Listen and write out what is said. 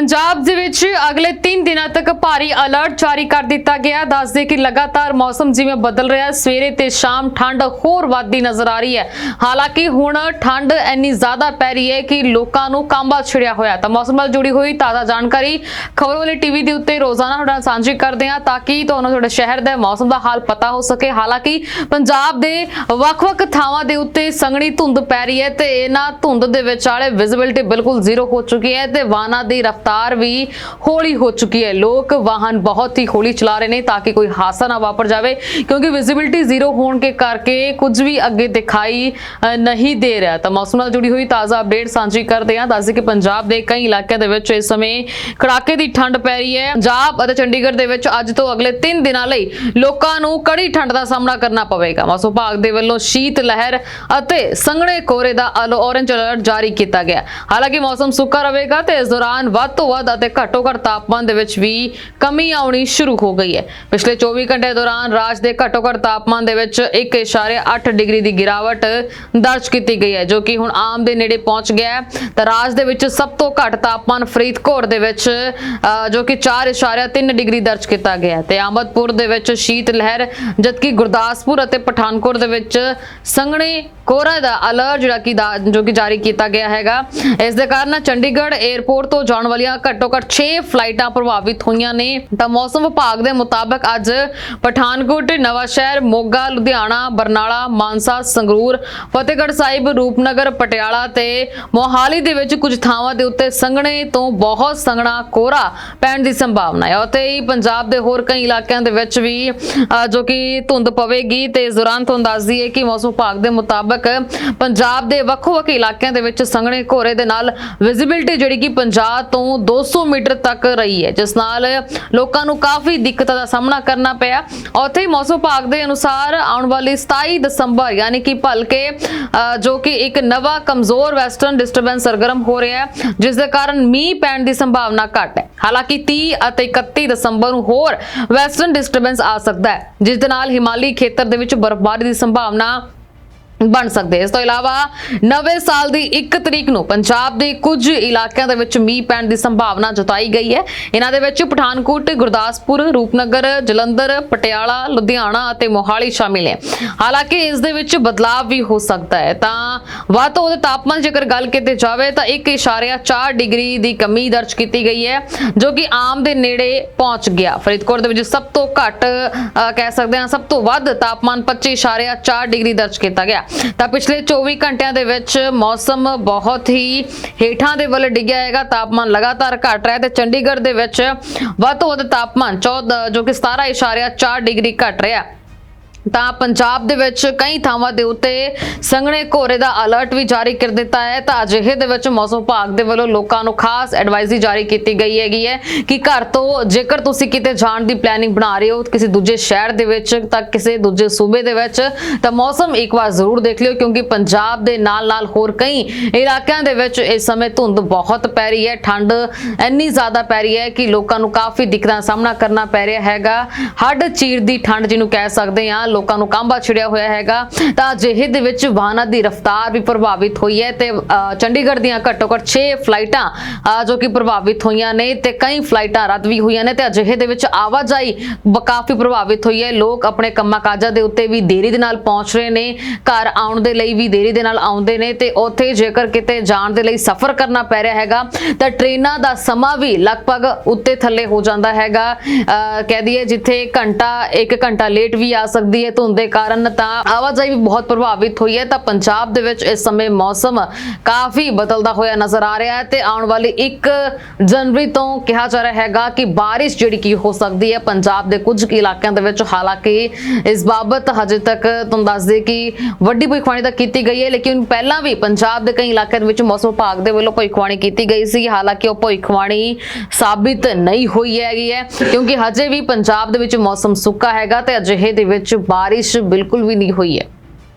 ਪੰਜਾਬ ਦੇ ਵਿੱਚ ਅਗਲੇ 3 ਦਿਨਾਂ ਤੱਕ ਭਾਰੀ ਅਲਰਟ ਜਾਰੀ ਕਰ ਦਿੱਤਾ ਗਿਆ ਦੱਸਦੇ ਕਿ ਲਗਾਤਾਰ ਮੌਸਮ ਜਿਵੇਂ ਬਦਲ ਰਿਹਾ ਸਵੇਰੇ ਤੇ ਸ਼ਾਮ ਠੰਡ ਹੋਰ ਵੱਧਦੀ ਨਜ਼ਰ ਆ ਰਹੀ ਹੈ। ਹਾਲਾਂਕਿ ਹੁਣ ਠੰਡ ਇੰਨੀ ਜ਼ਿਆਦਾ ਪੈ ਰਹੀ ਹੈ ਕਿ ਲੋਕਾਂ ਨੂੰ ਕਾਂਬਾ ਛਿੜਿਆ ਹੋਇਆ ਤਾਂ ਮੌਸਮ ਨਾਲ ਜੁੜੀ ਹੋਈ ਤਾਜ਼ਾ ਜਾਣਕਾਰੀ ਖਬਰ ਵਾਲੇ ਟੀਵੀ ਦੇ ਉੱਤੇ ਰੋਜ਼ਾਨਾ ਤੁਹਾਡੇ ਨਾਲ ਸਾਂਝੀ ਕਰਦੇ ਹਾਂ ਤਾਂ ਕਿ ਤੁਹਾਨੂੰ ਤੁਹਾਡੇ ਸ਼ਹਿਰ ਦਾ ਮੌਸਮ ਦਾ ਹਾਲ ਪਤਾ ਹੋ ਸਕੇ। ਹਾਲਾਂਕਿ ਪੰਜਾਬ ਦੇ ਵੱਖ-ਵੱਖ ਥਾਵਾਂ ਦੇ ਉੱਤੇ ਸੰਘਣੀ ਧੁੰਦ ਪੈ ਰਹੀ ਹੈ ਤੇ ਇਹਨਾਂ ਧੁੰਦ ਦੇ ਵਿਚਾਲੇ ਵਿਜ਼ਿਬਿਲਟੀ ਬਿਲਕੁਲ ਜ਼ੀਰੋ ਹੋ ਚੁੱਕੀ ਹੈ ਤੇ ਵਾਹਨਾਂ ਦੀ ਰਫ਼ਤਾਰ ਵੀ ਹੌਲੀ ਹੋ ਚੁੱਕੀ ਹੈ। ਲੋਕ ਵਾਹਨ ਬਹੁਤ ਹੀ ਹੌਲੀ ਚਲਾ ਰਹੇ ਨੇ ਤਾਂ ਕਿ ਕੋਈ ਹਾਦਸਾ ਨਾ ਵਾਪਰ ਜਾਵੇ, ਕਿਉਂਕਿ ਵਿਜ਼ਿਬਿਲਟੀ ਜ਼ੀਰੋ ਹੋਣ ਕੇ ਕਰਕੇ ਕੁਝ ਵੀ ਅੱਗੇ ਦਿਖਾਈ ਨਹੀਂ ਦੇ ਰਿਹਾ। ਤਾਂ ਮੌਸਮ ਨਾਲ ਜੁੜੀ ਹੋਈ ਤਾਜ਼ਾ ਅਪਡੇਟ ਸਾਂਝੀ ਕਰਦੇ ਹਾਂ। ਦੱਸਦੇ ਕਿ ਪੰਜਾਬ ਦੇ ਕਈ ਇਲਾਕਿਆਂ ਦੇ ਵਿੱਚ ਇਸ ਸਮੇਂ ਕੜਾਕੇ ਦੀ ਠੰਡ ਪੈ ਰਹੀ ਹੈ। ਪੰਜਾਬ ਅਤੇ ਚੰਡੀਗੜ੍ਹ ਦੇ ਵਿੱਚ ਅੱਜ ਤੋਂ ਅਗਲੇ 3 ਦਿਨਾਂ ਲਈ ਲੋਕਾਂ ਨੂੰ ਕੜੀ ਠੰਡ ਦਾ ਸਾਹਮਣਾ ਕਰਨਾ ਪਵੇਗਾ। ਮੌਸਮ ਵਿਭਾਗ ਦੇ ਵੱਲੋਂ ਸ਼ੀਤ ਲਹਿਰ ਅਤੇ ਸੰਘਣੇ ਕੋਹਰੇ ਦਾ ਅਲੋ ਔਰੇਂਜ ਅਲਰਟ ਜਾਰੀ ਕੀਤਾ ਗਿਆ। ਹਾਲਾਂਕਿ ਮੌਸਮ ਸੁੱਕਾ ਰਹੇਗਾ ਤੇ ਇਸ ਦੌਰਾਨ ਵੱਧ ਤੋਂ ਵੱਧ ਅਤੇ ਘੱਟੋ ਘੱਟ ਤਾਪਮਾਨ ਦੇ ਵਿੱਚ ਵੀ ਕਮੀ ਆਉਣੀ ਸ਼ੁਰੂ ਹੋ ਗਈ ਹੈ। ਪਿਛਲੇ 24 ਘੰਟੇ ਦੌਰਾਨ ਰਾਜ ਦੇ ਘੱਟੋ ਘੱਟ ਤਾਪਮਾਨ ਦੇ ਵਿੱਚ 1.8 ਡਿਗਰੀ ਦੀ ਗਿਰਾਵਟ ਦਰਜ ਕੀਤੀ ਗਈ ਹੈ ਜੋ ਕਿ ਹੁਣ ਆਮ ਦੇ ਨੇੜੇ ਪਹੁੰਚ ਗਿਆ ਹੈ। ਤਾਂ ਰਾਜ ਦੇ ਵਿੱਚ ਸਭ ਤੋਂ ਘੱਟ ਤਾਪਮਾਨ ਫਰੀਦਕੋਟ ਦੇ ਵਿੱਚ ਅ, ਜੋ ਕਿ 4.3 ਡਿਗਰੀ ਦਰਜ ਕੀਤਾ ਗਿਆ ਤੇ ਆਮਦਪੁਰ ਦੇ ਵਿੱਚ ਸ਼ੀਤ ਲਹਿਰ ਜਦਕਿ ਗੁਰਦਾਸਪੁਰ ਅਤੇ ਪਠਾਨਕੋਟ ਦੇ ਵਿੱਚ ਸੰਘਣੇ ਕੋਹਰਾ ਦਾ ਅਲਰਟ ਜਿਹੜਾ ਕਿ ਦਾ- ਜੋ ਕਿ ਜਾਰੀ ਕੀਤਾ ਗਿਆ ਹੈਗਾ। ਇਸ ਦੇ ਕਾਰਨ ਚੰਡੀਗੜ੍ਹ 에ਅਰਪੋਰਟ ਤੋਂ ਜਾਣ ਵਾਲੀਆਂ ਘੱਟੋ ਘੱਟ 6 ਫਲਾਈਟਾਂ ਪ੍ਰਭਾਵਿਤ ਹੋਈਆਂ ਨੇ। ਤਾਂ ਮੌਸਮ ਵਿਭਾਗ ਦੇ ਮੁਤਾਬਕ ਅੱਜ ਪਠਾਨਕੋਟ ਨਵਾਂ ਸ਼ਹਿਰ ਮੋਗਾ, ਲੁਧਿਆਣਾ, ਬਰਨਾਲਾ, ਮਾਨਸਾ, ਸੰਗਰੂਰ, ਫਤਿਹਗੜ੍ਹ ਸਾਹਿਬ, ਰੂਪਨਗਰ, ਪਟਿਆਲਾ ਤੇ ਮੋਹਾਲੀ ਦੇ ਵਿੱਚ ਕੁਝ ਥਾਵਾਂ ਦੇ ਉੱਤੇ ਸੰਘਣੇ ਤੋਂ ਬਹੁਤ ਸੰਘਣਾ ਕੋਹਰਾ ਪੈਣ ਦੀ ਸੰਭਾਵਨਾ ਹੈ। ਅਤੇ ਹੀ ਪੰਜਾਬ ਦੇ ਹੋਰ ਕਈ ਇਲਾਕਿਆਂ ਦੇ ਵਿੱਚ ਵੀ ਜੋ ਕਿ ਧੁੰਦ ਪਵੇਗੀ। ਤੇ ਇਸ ਦੌਰਾਨ ਤੁਹਾਨੂੰ ਦੱਸ ਦਈਏ ਕਿ ਮੌਸਮ ਵਿਭਾਗ ਦੇ ਮੁਤਾਬਕ ਪੰਜਾਬ ਦੇ ਵੱਖੋ-ਵੱਖ ਇਲਾਕਿਆਂ ਦੇ ਵਿੱਚ ਸੰਘਣੇ ਕੋਹਰੇ ਦੇ ਨਾਲ ਵਿਜ਼ਿਬਿਲਟੀ ਜਿਹੜੀ ਕਿ 50 ਤੋਂ 200 ਮੀਟਰ ਤੱਕ ਰਹੀ ਹੈ, ਜਿਸ ਨਾਲ ਲੋਕਾਂ ਨੂੰ ਕਾਫੀ ਦਿੱਕਤਾਂ ਦਾ ਸਾਹਮਣਾ ਕਰਨਾ ਪਿਆ। ਉੱਥੇ ਹੀ ਮੌਸਮ ਵਿਭਾਗ ਦੇ ਅਨੁਸਾਰ ਆਉਣ ਵਾਲੀ 27 ਦਸੰਬਰ, ਯਾਨੀ ਕਿ ਭਲਕੇ ਜੋ ਕਿ ਇੱਕ ਨਵਾਂ ਕਮਜ਼ੋਰ ਵੈਸਟਰਨ ਡਿਸਟਰਬੈਂਸ ਸਰਗਰਮ ਹੋ ਰਿਹਾ ਹੈ, ਜਿਸ ਦੇ ਕਾਰਨ ਮੀਂਹ ਪੈਣ ਦੀ ਸੰਭਾਵਨਾ ਘੱਟ ਹੈ। ਹਾਲਾਂਕਿ 30 ਅਤੇ 31 ਦਸੰਬਰ ਨੂੰ ਹੋਰ ਵੈਸਟਰਨ ਡਿਸਟਰਬੈਂਸ ਆ ਸਕਦਾ ਹੈ, ਜਿਸ ਦੇ ਨਾਲ ਹਿਮਾਲੀ ਖੇਤਰ ਦੇ ਵਿੱਚ ਬਰਫ਼ਬਾਰੀ ਦੀ ਸੰਭਾਵਨਾ ਬਣ ਸਕਦੇ ਇਸ ਤੋਂ ਇਲਾਵਾ ਨਵੇਂ ਸਾਲ ਦੀ 1 ਤਰੀਕ ਨੂੰ ਪੰਜਾਬ ਦੇ ਕੁਝ ਇਲਾਕਿਆਂ ਦੇ ਵਿੱਚ ਮੀਂਹ ਪੈਣ ਦੀ ਸੰਭਾਵਨਾ ਜਤਾਈ ਗਈ ਹੈ। ਇਹਨਾਂ ਦੇ ਵਿੱਚ ਪਠਾਨਕੋਟ, ਗੁਰਦਾਸਪੁਰ, ਰੂਪਨਗਰ, ਜਲੰਧਰ, ਪਟਿਆਲਾ, ਲੁਧਿਆਣਾ ਅਤੇ ਮੋਹਾਲੀ ਸ਼ਾਮਿਲ ਹੈ। ਹਾਲਾਂਕਿ ਇਸ ਦੇ ਵਿੱਚ ਬਦਲਾਅ ਵੀ ਹੋ ਸਕਦਾ ਹੈ। ਤਾਂ ਵੱਧ ਤੋਂ ਵੱਧ ਤਾਪਮਾਨ ਜੇਕਰ ਗੱਲ ਕੀਤੀ ਜਾਵੇ ਤਾਂ 1.4 ਡਿਗਰੀ ਦੀ ਕਮੀ ਦਰਜ ਕੀਤੀ ਗਈ ਹੈ, ਜੋ ਕਿ ਆਮ ਦੇ ਨੇੜੇ ਪਹੁੰਚ ਗਿਆ। ਫਰੀਦਕੋਟ ਦੇ ਵਿੱਚ ਸਭ ਤੋਂ ਘੱਟ ਕਹਿ ਸਕਦੇ ਹਾਂ ਸਭ ਤੋਂ ਵੱਧ ਤਾਪਮਾਨ 25.4 ਡਿਗਰੀ ਦਰਜ ਕੀਤਾ ਗਿਆ। ਤਾਂ ਪਿਛਲੇ 24 ਘੰਟਿਆਂ ਦੇ ਵਿੱਚ ਮੌਸਮ ਬਹੁਤ ਹੀ ਹੇਠਾਂ ਦੇ ਵੱਲ ਡਿੱਗਿਆ ਹੈਗਾ। ਤਾਪਮਾਨ ਲਗਾਤਾਰ ਘਟ ਰਿਹਾ ਤੇ ਚੰਡੀਗੜ੍ਹ ਦੇ ਵਿੱਚ ਵੱਧ ਤੋਂ ਵੱਧ ਤਾਪਮਾਨ 14 ਜੋ ਕਿ 17.4 ਡਿਗਰੀ ਘਟ ਰਿਹਾ ਤਾਂ ਪੰਜਾਬ ਦੇ ਵਿੱਚ ਕਈ ਥਾਵਾਂ ਦੇ ਉੱਤੇ ਸੰਘਣੇ ਕੋਹਰੇ ਦਾ ਅਲਰਟ ਵੀ ਜਾਰੀ ਕਰ ਦਿੱਤਾ ਹੈ। ਤਾਂ ਅਜਿਹੇ ਦੇ ਵਿੱਚ ਮੌਸਮ ਵਿਭਾਗ ਦੇ ਵੱਲੋਂ ਲੋਕਾਂ ਨੂੰ ਖਾਸ ਐਡਵਾਈਜ਼ਰੀ ਜਾਰੀ ਕੀਤੀ ਗਈ ਹੈਗੀ ਹੈ ਕਿ ਘਰ ਤੋਂ ਜੇਕਰ ਤੁਸੀਂ ਕਿਤੇ ਜਾਣ ਦੀ ਪਲੈਨਿੰਗ ਬਣਾ ਰਹੇ ਹੋ ਕਿਸੇ ਦੂਜੇ ਸ਼ਹਿਰ ਦੇ ਵਿੱਚ ਤਾਂ ਕਿਸੇ ਦੂਜੇ ਸੂਬੇ ਦੇ ਵਿੱਚ, ਤਾਂ ਮੌਸਮ ਇੱਕ ਵਾਰ ਜ਼ਰੂਰ ਦੇਖ ਲਿਓ ਕਿਉਂਕਿ ਪੰਜਾਬ ਦੇ ਨਾਲ-ਨਾਲ ਹੋਰ ਕਈ ਇਲਾਕਿਆਂ ਦੇ ਵਿੱਚ ਇਸ ਸਮੇਂ ਧੁੰਦ ਬਹੁਤ ਪੈ ਰਹੀ ਹੈ। ਠੰਡ ਇੰਨੀ ਜ਼ਿਆਦਾ ਪੈ ਰਹੀ ਹੈ ਕਿ ਲੋਕਾਂ ਨੂੰ ਕਾਫੀ ਦਿੱਕਤਾਂ ਦਾ ਸਾਹਮਣਾ ਕਰਨਾ ਪੈ ਰਿਹਾ ਹੈਗਾ। ਹੱਡ ਚੀਰ ਦੀ ਠੰਡ ਜਿਹਨੂੰ ਕਹਿ ਸਕਦੇ ਹਾਂ ਲੋਕਾਂ ਨੂੰ ਕਾਂਬਾ ਛਿੜਿਆ ਹੋਇਆ ਹੈਗਾ। ਤਾਂ ਅਜਿਹੇ ਦੇ ਵਿੱਚ ਵਾਹਨਾਂ ਦੀ ਰਫ਼ਤਾਰ ਵੀ ਪ੍ਰਭਾਵਿਤ ਹੋਈ ਹੈ ਤੇ ਅ, ਚੰਡੀਗੜ੍ਹ ਦੀਆਂ ਘੱਟੋ ਘੱਟ 6 ਫਲਾਈਟਾਂ ਜੋ ਕਿ ਪ੍ਰਭਾਵਿਤ ਹੋਈਆਂ ਨੇ ਤੇ ਕਈ ਫਲਾਈਟਾਂ ਰੱਦ ਵੀ ਹੋਈਆਂ ਨੇ ਤੇ ਅਜਿਹੇ ਦੇ ਵਿੱਚ ਆਵਾਜਾਈ ਬ- ਕਾਫੀ ਪ੍ਰਭਾਵਿਤ ਹੋਈ ਹੈ। ਲੋਕ ਆਪਣੇ ਕੰਮਾਂ ਕਾਜਾਂ ਦੇ ਉੱਤੇ ਵੀ ਦੇਰੀ ਦੇ ਨਾਲ ਪਹੁੰਚ ਰਹੇ ਨੇ ਘਰ ਆਉਣ ਦੇ ਲਈ ਵੀ ਦੇਰੀ ਦੇ ਨਾਲ ਆਉਂਦੇ ਨੇ ਤੇ ਉੱਥੇ ਜੇਕਰ ਕਿਤੇ ਜਾਣ ਦੇ ਲਈ ਸਫ਼ਰ ਕਰਨਾ ਪੈ ਰਿਹਾ ਹੈਗਾ ਤਾਂ ਟ੍ਰੇਨਾਂ ਦਾ ਸਮਾਂ ਵੀ ਲਗਭਗ ਉੱਤੇ ਥੱਲੇ ਹੋ ਜਾਂਦਾ ਹੈਗਾ। ਅ, ਕਹਿ ਦਈਏ ਜਿੱਥੇ ਘੰਟਾ 1 ਘੰਟਾ ਲੇਟ ਵੀ ਆ ਸਕਦੀ ਹੈ ਧੁੰਦ ਦੇ ਕਾਰਨ ਤਾਂ ਆਵਾਜਾਈ ਵੀ ਬਹੁਤ ਪ੍ਰਭਾਵਿਤ ਹੋਈ ਹੈ, ਤਾਂ ਪੰਜਾਬ ਦੇ ਵਿੱਚ ਇਸ ਸਮੇਂ ਮੌਸਮ ਕਾਫੀ ਬਦਲਦਾ ਹੋਇਆ ਨਜ਼ਰ ਆ ਰਿਹਾ ਹੈ ਤੇ ਆਉਣ ਵਾਲੀ 1 ਜਨਵਰੀ ਤੋਂ ਕਿਹਾ ਜਾ ਰਿਹਾ ਹੈਗਾ ਕਿ ਬਾਰਿਸ਼ ਜਿਹੜੀ ਕੀ ਹੋ ਸਕਦੀ ਹੈ ਪੰਜਾਬ ਦੇ ਕੁਝ ਇਲਾਕਿਆਂ ਦੇ ਵਿੱਚ, ਹਾਲਾਂਕਿ ਇਸ ਬਾਬਤ ਹਜੇ ਤੱਕ ਤੁਹਾਨੂੰ ਦੱਸ ਦੇ ਕਿ ਵੱਡੀ ਭਵਿੱਖਬਾਣੀ ਤਾਂ ਕੀਤੀ ਗਈ ਹੈ, ਲੇਕਿਨ ਪਹਿਲਾਂ ਵੀ ਪੰਜਾਬ ਦੇ ਕਈ ਇਲਾਕਿਆਂ ਦੇ ਵਿੱਚ ਮੌਸਮ ਵਿਭਾਗ ਦੇ ਵੱਲੋਂ ਭਵਿੱਖਬਾਣੀ ਕੀਤੀ ਗਈ ਸੀ, ਹਾਲਾਂਕਿ ਉਹ ਭਵਿੱਖਬਾਣੀ ਸਾਬਿਤ ਨਹੀਂ ਹੋਈ ਹੈਗੀ ਹੈ, ਕਿਉਂਕਿ ਹਜੇ ਵੀ ਪੰਜਾਬ ਦੇ ਵਿੱਚ ਮੌਸਮ ਸੁੱਕਾ ਹੈਗਾ ਤੇ ਅਜਿਹੇ ਦੇ ਵਿੱਚ ਬਾਰਿਸ਼ ਬਿਲਕੁਲ ਵੀ ਨਹੀਂ ਹੋਈ ਹੈ।